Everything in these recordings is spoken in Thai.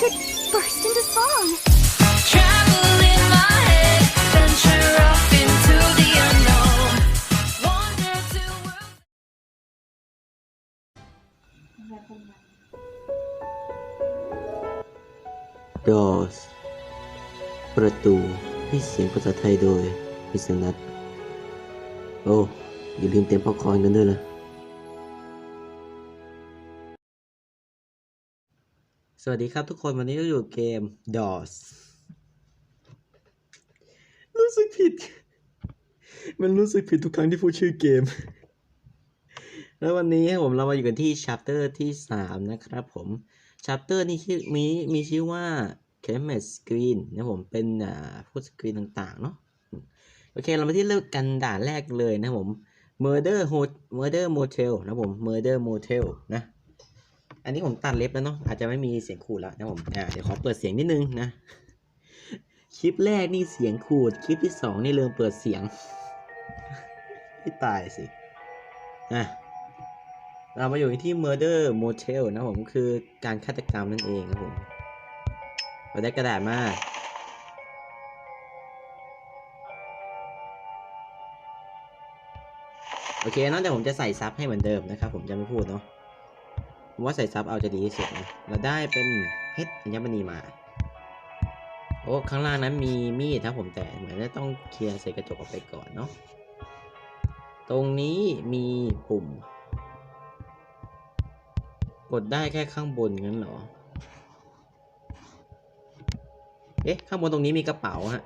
could burst into song. Travel in my head, venture off into the unknown. Wander to worlds. ดอสประตูให้เสียงภาษาไทยโดยพิสนัทโอ้ อย่าลืมเตรียมป๊อปคอร์นกันด้วยนะ สวัสดีครับทุกคนวันนี้เราอยู่เกม DOS รู้สึกผิด มันรู้สึกผิดทุกครั้งที่พูดชื่อเกม แล้ววันนี้ผมเรามาอยู่กันที่ chapter ที่ 3 นะครับผม chapter นี้ชื่อมีมีชื่อว่า c a m e t Screen นะผมเป็นอ่าพูดสกรีนต่างๆ เนาะโอเค เรามาที่เริ่มกันด่านแรกเลยนะผม Murder Ho- Murder Motel นะผม Murder Motel นะ อันนี้ผมตัดเล็บแล้วเนาะอาจจะไม่มีเสียงขูดแล้วนะผมอ่าเดี๋ยวขอเปิดเสียงนิดนึงนะ คลิปแรกนี่เสียงขูด คลิปที่สองนี่เริ่มเปิดเสียงให้ตายสิอะเรามาอยู่ที่ Murder Motel นะผมคือการฆาตกรรมนั่นเองครับผมเราได้กระดาษมาโอเคนอกจากผมจะใส่ซับให้เหมือนเดิมนะครับ ผมจะไม่พูดเนาะ ว่าใส่ซับเอาจะดีที่สุดนะเราได้เป็นเพชรอัญมณีมา โอ้ข้างล่างนั้นมีมีดครับผมแต่เหมือนจะต้องเคลียร์ใส่กระจกออกไปก่อนเนาะ ตรงนี้มีปุ่ม กดได้แค่ข้างบนงั้นเหรอ เอ๊ะ ข้างบนตรงนี้มีกระเป๋าฮะ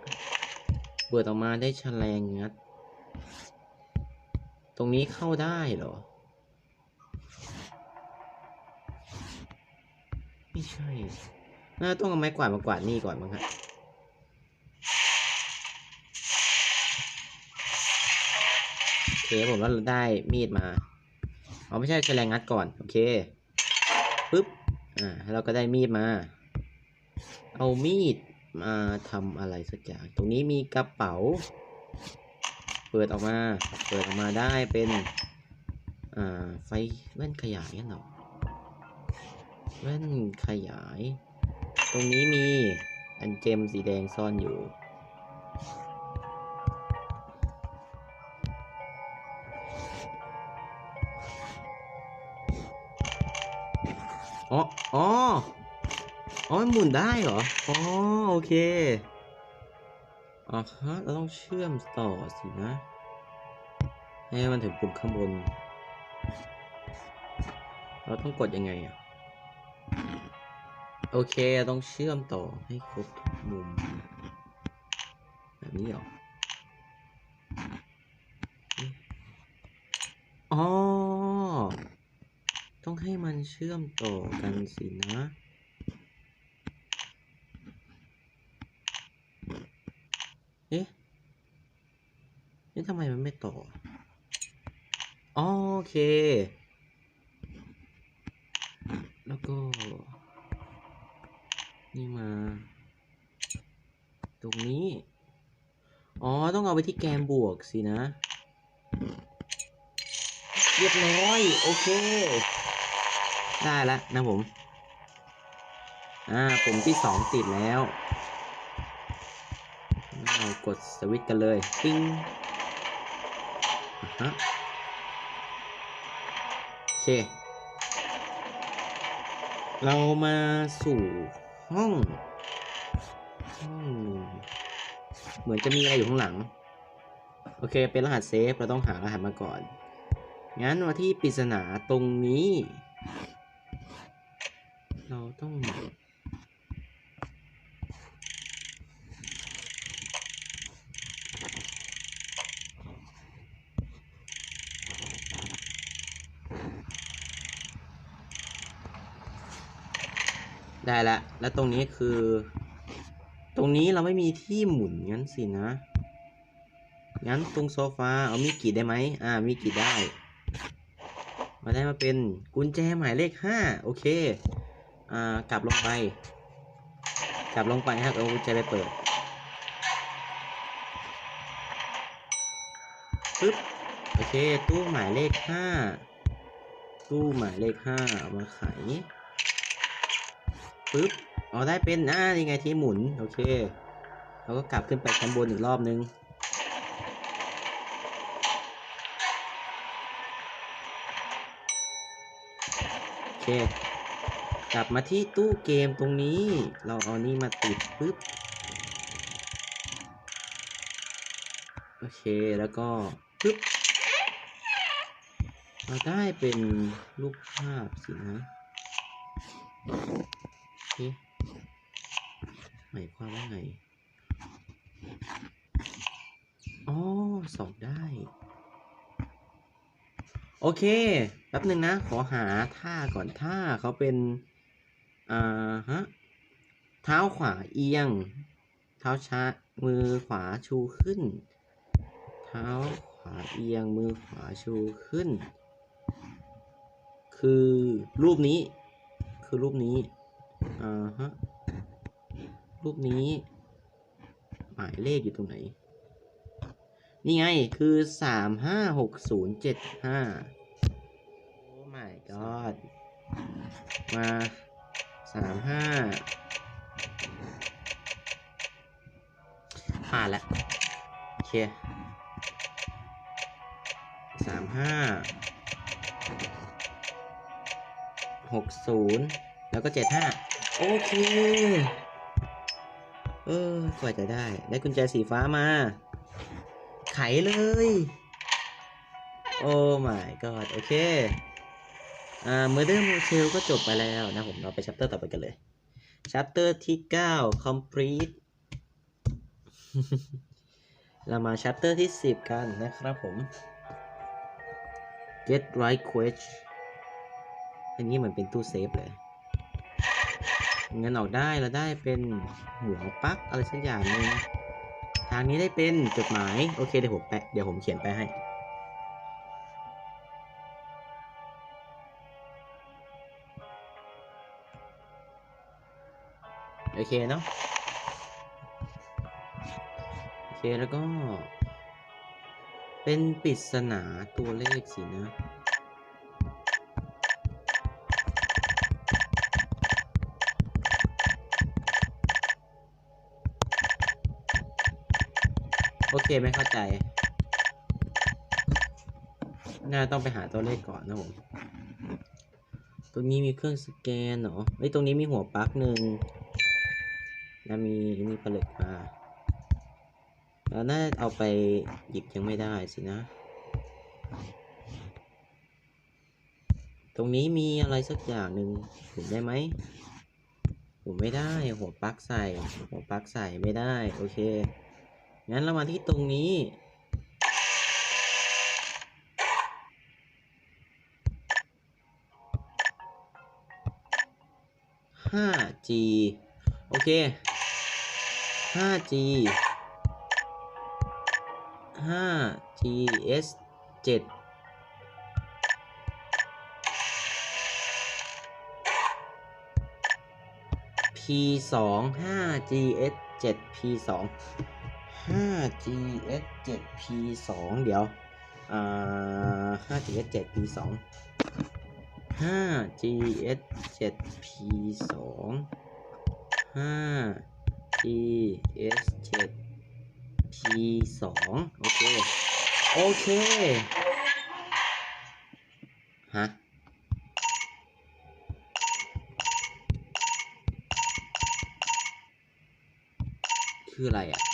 เปิดออกมาได้แฉลงงัด ตรงนี้เข้าได้เหรอ ไม่ใช่ น่าต้องเอาไม้กวาดมากวาดนี่ก่อนมั้งฮะโอเคผมว่าเราได้มีดมาอ๋อไม่ใช่แฉลงงัดก่อน โอเคปึ๊บ อ่าเราก็ได้มีดมา เอามีดมาทำอะไรสักอย่าง ตรงนี้มีกระเป๋า เปิดออกมา เปิดออกมาได้เป็น อ่า ไฟแว่นขยายกันหรอ แว่นขยาย ตรงนี้มีอันเจมสีแดงซ่อนอยู่ อ๋อ อ๋อ อ๋อ หมุนได้เหรอ อ๋อ โอเคอ๋อฮะ เราต้องเชื่อมต่อสินะให้มันถึงปุ่มข้างบน เราต้องกดยังไงอะ โอเค ต้องเชื่อมต่อให้ครบทุกมุม แบบนี้หรอ อ๋อ ต้องให้มันเชื่อมต่อกันสินะเอ๊ะ นี่ทำไมมันไม่ต่อ โอเค แล้วก็ นี่มา ตรงนี้ อ๋อ ต้องเอาไปที่แกนบวกสินะ เรียบร้อย โอเค ได้แล้วนะผม อ่าปุ่มที่สองติดแล้วเรากดสวิตช์กันเลย ปิ้งฮะโอเค เรามาสู่ ห้องห้องเหมือนจะมีอะไรอยู่ข้างหลัง โอเค เป็นรหัสเซฟ เราต้องหารหัสมาก่อน งั้นมาที่ปริศนาตรงนี้ เราต้อง ได้ละแล้วตรงนี้คือ ตรงนี้เราไม่มีที่หมุนงั้นสินะ งั้นตรงโซฟาเอามีกีดได้ไหมอ่า มีกีดได้ มาได้มาเป็นกุญแจหมายเลขห้าโอเค อ่า กลับลงไป กลับลงไปครับเอากุญแจไปเปิดปึ๊บโอเค ตู้หมายเลขห้าตู้หมายเลขห้าเอามาไข ปึ๊บอ๋อได้เป็นอ่านี่ไงที่หมุน โอเคเราก็กลับขึ้นไปชั้นบนอีกรอบนึงโอเค กลับมาที่ตู้เกมตรงนี้ เราเอานี่มาติดปึ๊บโอเคแล้วก็ปึ๊บเราได้เป็นรูปภาพสินะ โอเคหมายความว่าไง อ๋อ สอบได้ โอเค แป๊บหนึ่งนะ ขอหาท่าก่อนท่าเขาเป็น อ่าฮะ เท้าขวาเอียง เท้าช้า มือขวาชูขึ้น เท้าขวาเอียง มือขวาชูขึ้น คือรูปนี้ คือรูปนี้ อ่าฮะ รูปนี้ หมายเลขอยู่ตรงไหน นี่ไง คือสามห้าหกศูนย์เจ็ดห้าโอ้ my god มาสามห้าผ่านแล้วโอเคสามห้าหกศูนย์แล้วก็เจ็ดห้า โอเคเออกว่าจะได้ ได้กุญแจสีฟ้ามา ไขเลย โอ้ my god โอเค อ่า Murder Motel ก็จบไปแล้วนะผม เราไปชัปเตอร์ต่อไปกันเลยชัปเตอร์ที่ 9 complete เรามาชัปเตอร์ที่ 10 กันนะครับผม get right quest อันนี้เหมือนเป็นตู้เซฟเลย เงินออกได้เราได้เป็นหัวปักอะไรสักอย่างหนึงทางนี้ได้เป็นจดหมายโอเคเดี๋ยวผมแปะเดี๋ยวผมเขียนไปให้โอเคเนาะโอเคแล้วก็ เป็นปริศนาตัวเลขสินะ โอเคไม่เข้าใจ น่าต้องไปหาตัวเลขก่อนนะผม ตรงนี้มีเครื่องสแกนเหรอเอ้ตรงนี้มีหัวปลั๊กหนึ่งแล้วมีนี่ผลึกมาแล้วน่าเอาไปหยิบยังไม่ได้สินะ ตรงนี้มีอะไรสักอย่างหนึ่งหมุนได้ไหมหมุนไม่ได้ หัวปลั๊กใส่ หัวปลั๊กใส่ไม่ได้ โอเค งั้นเรามาที่ตรงนี้ 5G โอเค 5G 5GS 7 P2 5GS 7 5GS 7 P2 เดี๋ยว อ่า 5GS 7 P2 5GS 7 P2 5GS 7 P2 โอเค โอเค ฮะคืออะไรอะ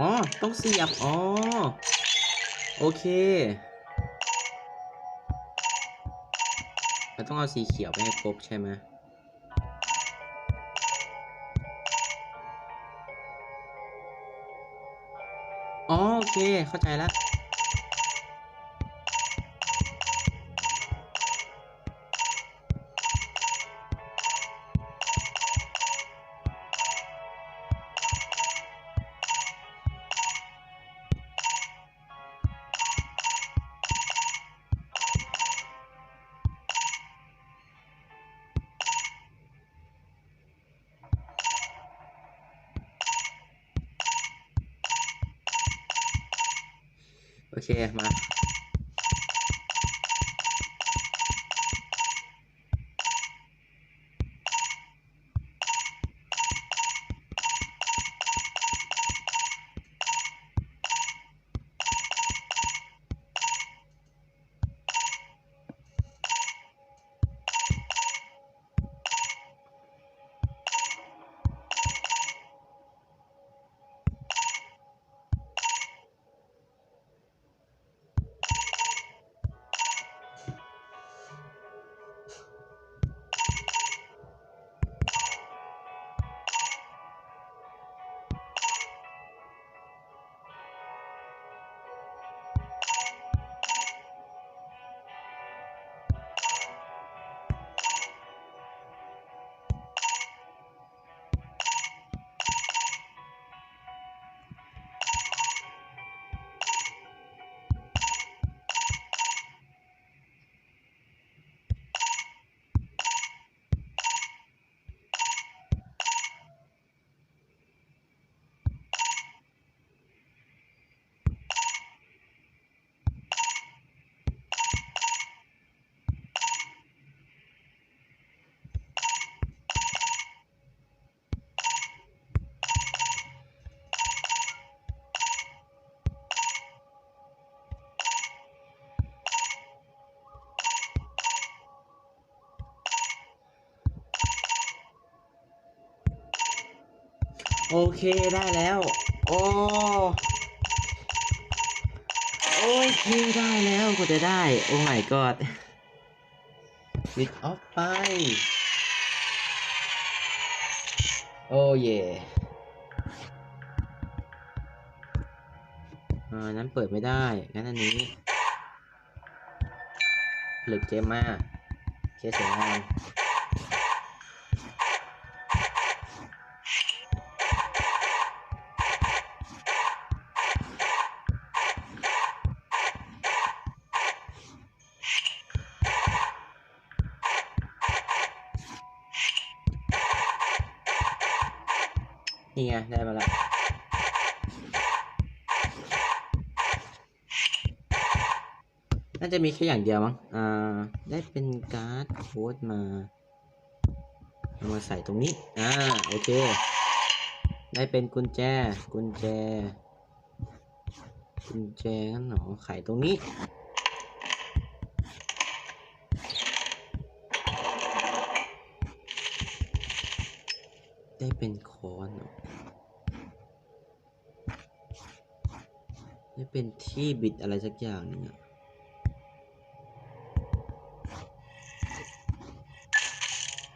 อ๋อ ต้องเสียบ อ๋อ โอเคเราต้องเอาสีเขียวไปให้ครบใช่ไหมอ๋อ โอเค เข้าใจแล้ว เค มา โอเคได้แล้ว โอ้โอเคได้แล้วก็จะได้ โอ้ my god วิดออฟไปโอ้เย่อ่านั้นเปิดไม่ได้ งั้นอันนี้ผลึกเกมมาเคสสวยงาม นี่ไงได้มาแล้วน่าจะมีแค่อย่างเดียวมั้ง อ่า ได้เป็นการ์ดโค้ดมาเอามาใส่ตรงนี้ อ่า โอเค ได้เป็นกุญแจ กุญแจ กุญแจงั้นหรอไขตรงนี้ ได้เป็นค้อนได้เป็นที่บิดอะไรสักอย่างนึงอะ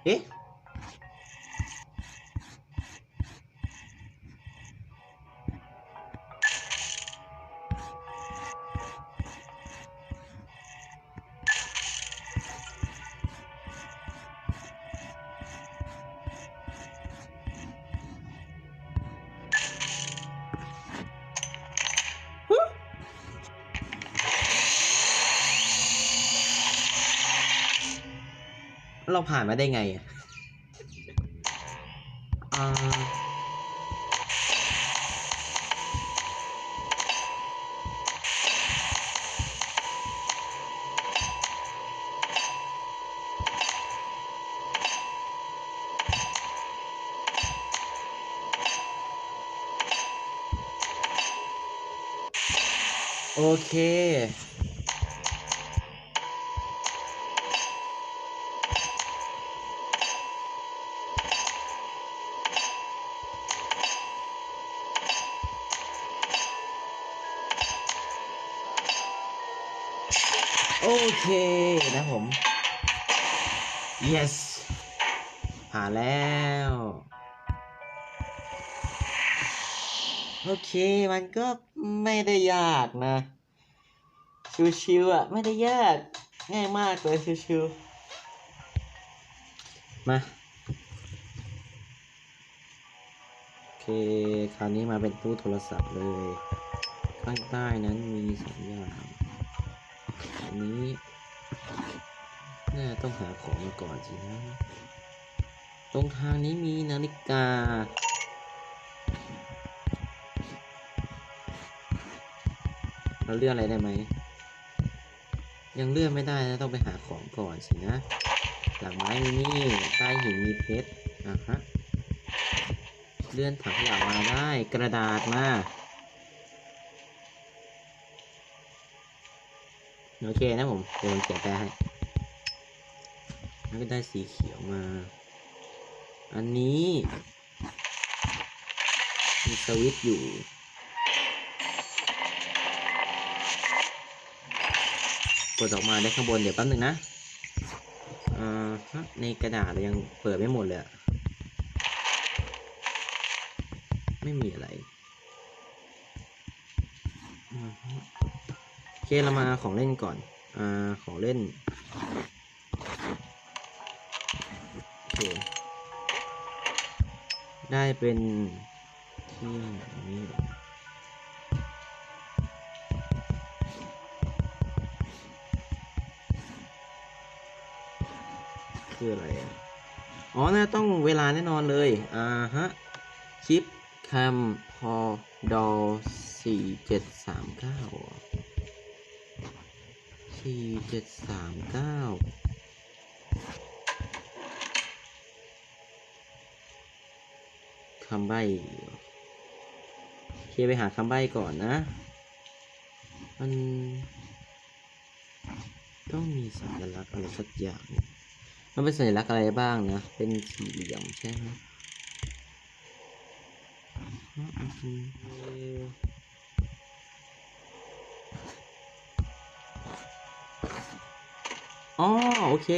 เอ๊ะ เราผ่านมาได้ไงอะอ่าโอเค โอเคนะผม yes ผ่านแล้ว โอเค มันก็ไม่ได้ยากนะ ชิวๆอะ ไม่ได้ยาก ง่ายมากเลยชิวๆ มาโอเคคราวนี้มาเป็นตู้โทรศัพท์เลย ข้างใต้นั้นมีสองอย่าง อันนี้น่าต้องหาของมาก่อนสินะ ตรงทางนี้มีนาฬิกา เราเลื่อนอะไรได้ไหม ยังเลื่อนไม่ได้นะ ต้องไปหาของก่อนสินะ หลังไม้มีนี่ใต้หินมีเพชรอะฮะ เลื่อนถังขยะมาได้ กระดาษมา โอเคนะผมเดี๋ยวผมเขียนแปลให้แล้วก็ได้สีเขียวมา อันนี้มีสวิตช์อยู่ กดออกมาได้ข้างบนเดี๋ยวแป๊บนึงนะอ่าในกระดาษเรายังเปิดไม่หมดเลย ไม่มีอะไรอ โอเคเรามาของเล่นก่อน อ่า ของเล่น โอเค ได้เป็นที่นี้คืออะไรอะ อ๋อน่าต้องเวลาแน่นอนเลย อ่าฮะ ชิปแคมพอดอสี่เจ็ดสามเก้า สี่เจ็ดสามเก้าคำใบ้เคไปหาคำใบ้ก่อนนะ มัน ต้องมีสัญลักษณ์อะไรสักอย่าง มันเป็นสัญลักษณ์อะไรบ้างนะ เป็นสี่เหลี่ยมใช่ไหม อ๋อโอเค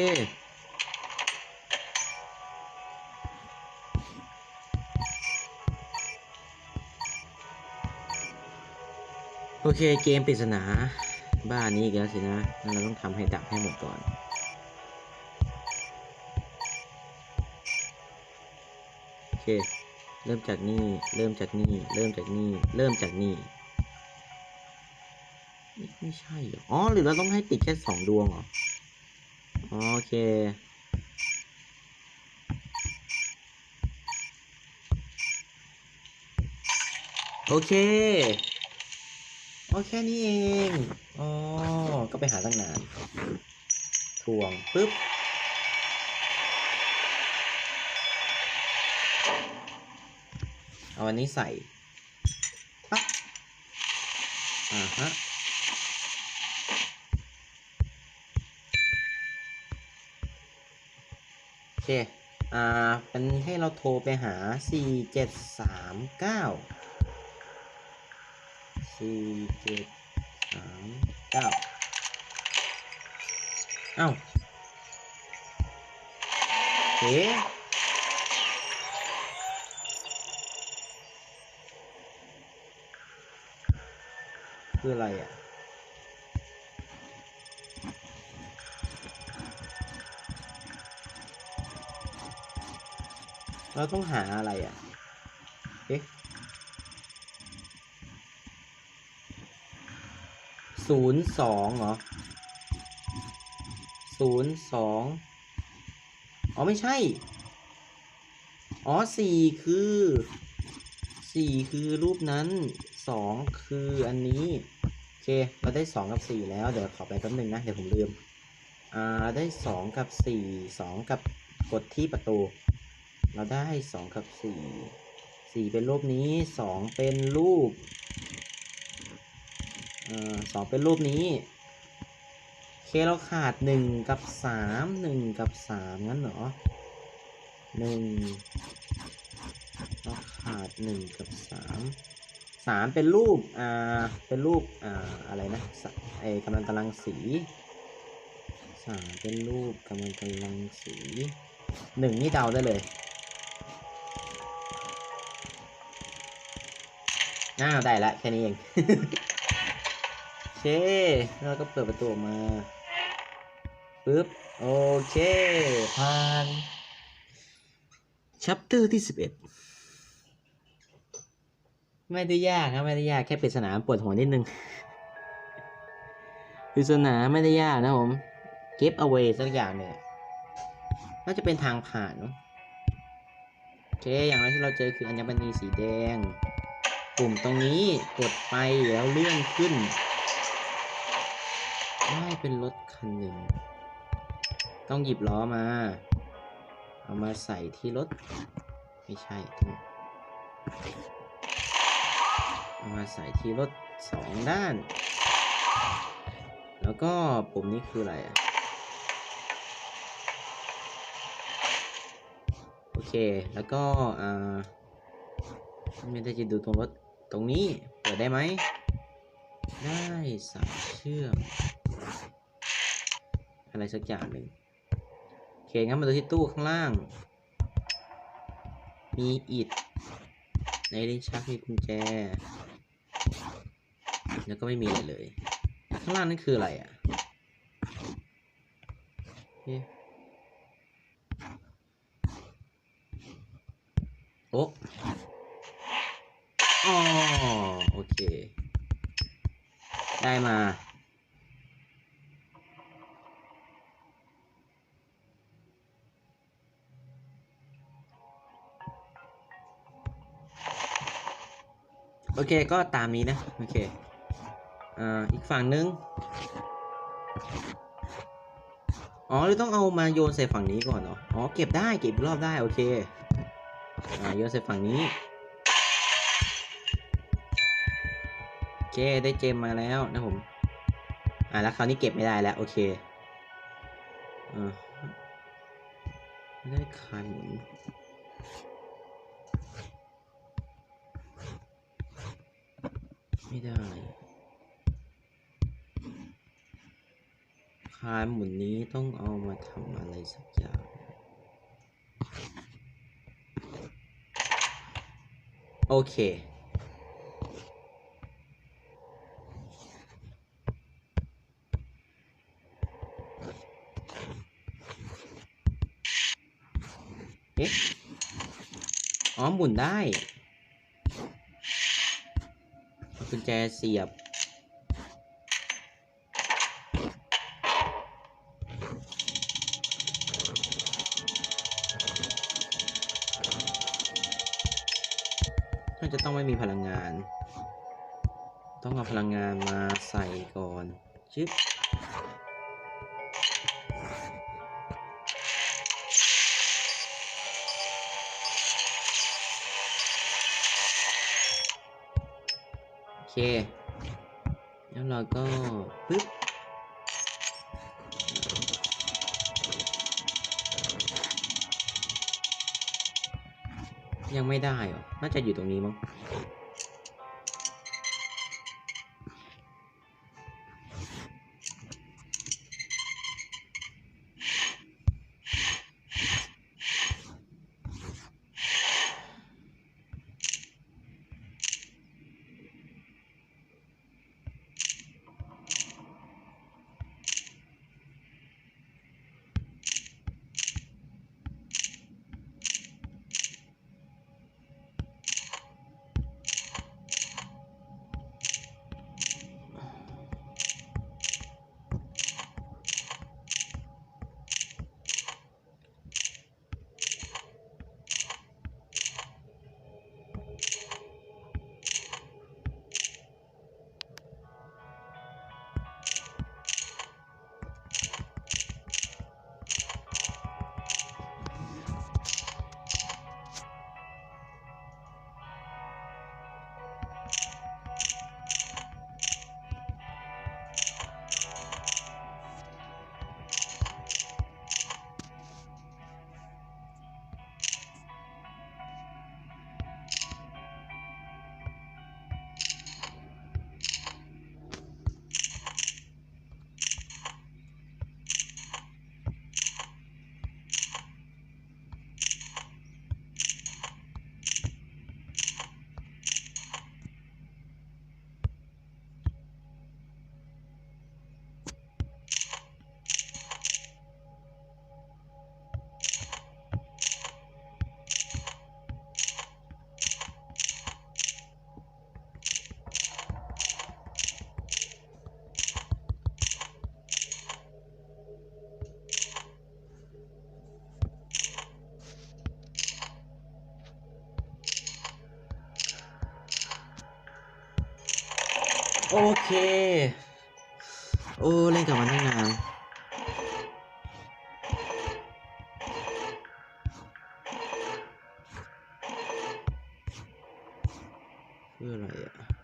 โอเคเกมปริศนา บ้านนี้อีกแล้วสินะ เราต้องทำให้ดับให้หมดก่อนโอเค เริ่มจากนี่ เริ่มจากนี่ เริ่มจากนี่ เริ่มจากนี่ไม่ใช่ อ๋อ หรือเราต้องให้ติดแค่สองดวงเหรออ๋อ โอเค โอเคโอแค่นี้เอง อ๋อ ก็ไปหาตั้งนานทวงปึ๊บเอาอันนี้ใส่ปั๊บอ่าฮะ โอ เค อ่าเป็นให้เราโทรไปหาสี่เจ็ดสามเก้าสี่เจ็ดสามเก้าเอ้าเอ๊ะคืออะไรอะ เราต้องหาอะไรอะ เอ๊ะศูนย์สองเหรอศูนย์สองอ๋อ ไม่ใช่ อ๋อสี่คือสี่คือรูปนั้นสองคืออันนี้ โอเค เราได้สองกับสี่แล้ว เดี๋ยวขอไปแป๊บนึงนะ เดี๋ยวผมลืม อ่า ได้สองกับสี่สองกับกดที่ประตู เราได้สองกับสี่สี่เป็นรูปนี้สองเป็นรูปเอ่อสองเป็นรูปนี้เคเราขาดหนึ่งกับสามหนึ่งกับสามงั้นเหรอหนึ่งเราขาดหนึ่งกับสามสามเป็นรูป อ่า เป็นรูป อ่า อะไรนะไอกำลังตารางสีสามเป็นรูปกำลังตารางสีหนึ่งนี่เดาได้เลย อ้าวได้ละแค่นี้เองโอเค แล้วก็เปิดประตูมาปึ๊บ โอเค ผ่านชัปเตอร์ที่สิบเอ็ดไม่ได้ยากครับไม่ได้ยากแค่ปริศนาปวดหัวนิดนึงปริศนาไม่ได้ยากนะผม give away สักอย่างเนี่ยน่าจะเป็นทางผ่านโอเค อย่างแรกที่เราเจอคืออัญมณีสีแดง ปุ่มตรงนี้กดไปแล้วเลื่อนขึ้นได้เป็นรถคันหนึ่ง ต้องหยิบล้อมา เอามาใส่ที่รถ ไม่ใช่เอามาใส่ที่รถสองด้าน แล้วก็ปุ่มนี้คืออะไรอะโอเค แล้วก็ อ่า ไม่ได้จะดูตรงรถ ตรงนี้เปิดได้ไหม ได้สายเชื่อม อะไรสักอย่างหนึ่งโอเคงั้นมาดูที่ตู้ข้างล่าง มีอิฐในลิ้นชักมีกุญแจ แล้วก็ไม่มีอะไรเลย ข้างล่างนั่นคืออะไรอะเอ๊ะโอ้อ๋อโอเค ได้มา โอเคก็ตามนี้นะ โอเคอ่าอีกฝั่งนึง อ๋อหรือต้องเอามาโยนใส่ฝั่งนี้ก่อนเหรอ อ๋อ เก็บได้ เก็บรอบได้ โอเค อ่า โยนใส่ฝั่งนี้ เคได้เจมมาแล้วนะผม อ่าแล้วคราวนี้เก็บไม่ได้แล้ว โอเคอ่าไม่ได้คานหมุนไม่ได้คานหมุนนี้ต้องเอามาทำอะไรสักอย่างโอเค อ๋อหมุนได้เอากุญแจเสียบ น่าจะต้องไม่มีพลังงาน ต้องเอาพลังงานมาใส่ก่อนชึบ เค แล้วเราก็ปึ๊บยังไม่ได้หรอ น่าจะอยู่ตรงนี้มั้ง คืออ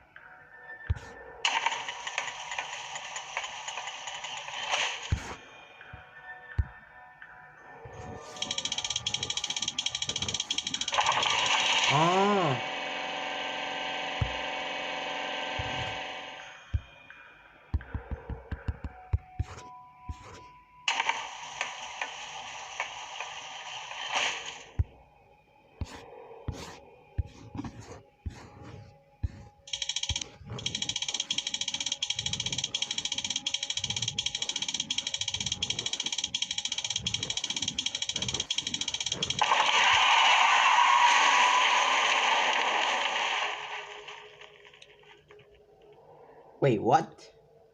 Wait what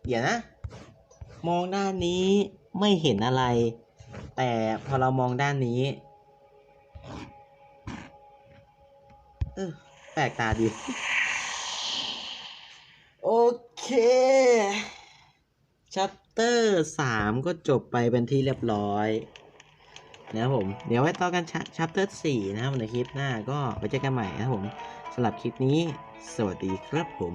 เดี๋ยวนะ มองด้านนี้ไม่เห็นอะไร แต่พอเรามองด้านนี้ เออแปลกตาดี โอเคชัปเตอร์สามก็จบไปเป็นที่เรียบร้อยนะครับผม เดี๋ยวไว้ต่อกันชัปเตอร์สี่นะครับในคลิปหน้าก็ไว้เจอกันใหม่นะครับผมสำหรับคลิปนี้ สวัสดีครับผม